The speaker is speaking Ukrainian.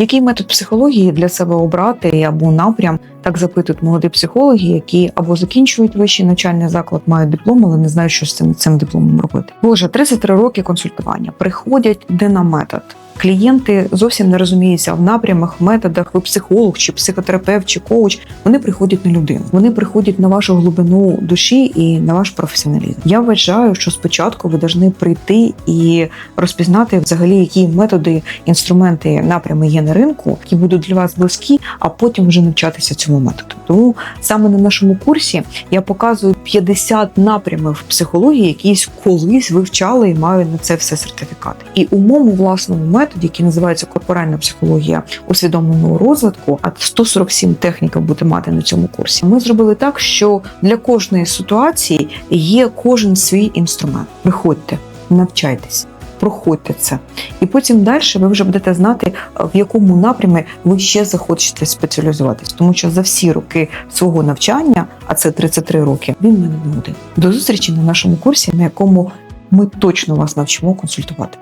Який метод психології для себе обрати або напрям? Так запитують молоді психологи, які або закінчують вищий навчальний заклад, мають диплом, але не знають, що з цим, цим дипломом робити. Боже, 33 роки консультування. Приходять де на метод. Клієнти зовсім не розуміються в напрямах, методах. Ви психолог чи психотерапевт чи коуч. Вони приходять на людину. Вони приходять на вашу глибину душі і на ваш професіоналізм. Я вважаю, що спочатку ви повинні прийти і розпізнати взагалі, які методи, інструменти, напрями є на ринку, які будуть для вас близькі, а потім вже навчатися цьому методу. Тому саме на нашому курсі я показую 50 напрямів психології, які колись вивчали і мають на це все сертифікати. І у моєму власному методі, який називається корпоральна психологія усвідомленого розвитку, а 147 технік буде мати на цьому курсі. Ми зробили так, що для кожної ситуації є кожен свій інструмент. Приходьте, навчайтесь. Проходьте це, і потім далі ви вже будете знати, в якому напрямі ви ще захочете спеціалізуватись, тому що за всі роки свого навчання, а це 33 роки, він мене не один. До зустрічі на нашому курсі, на якому ми точно вас навчимо консультувати.